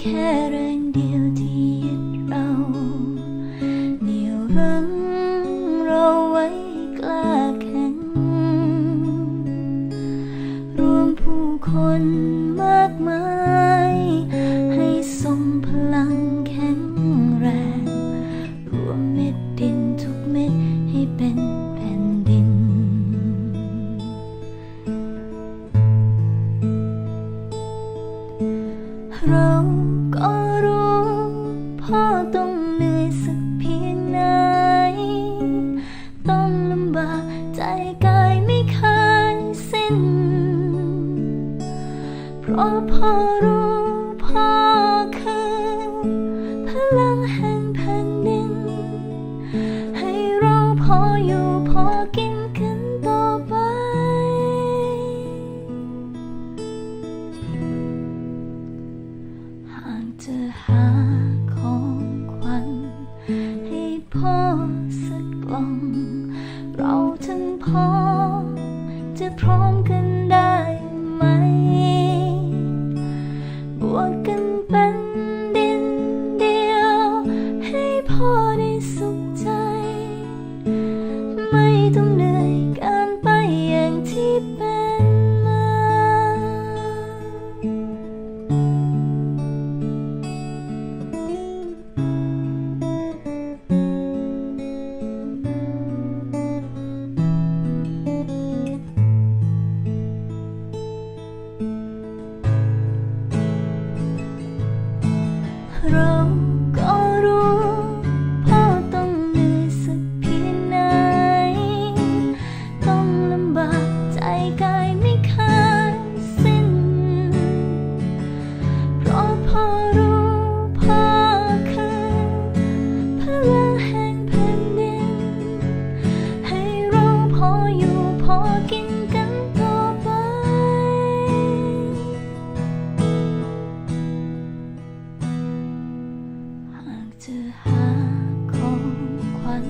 แค่แรงเดียวที่ยึดเราเหนี่ยวรั้งเราไว้กล้าแข็ง รวมผู้คนมากมาย เราก็รู้พ่อต้องเหนื่อยสักเพียงไหน ต้องลำบากใจกายไม่เคยสิ้น เพราะพ่อรู้าของขวัญให้พ่อสักกล่อง เราทั้งพ่อจะพร้อมกัน 子哈空欢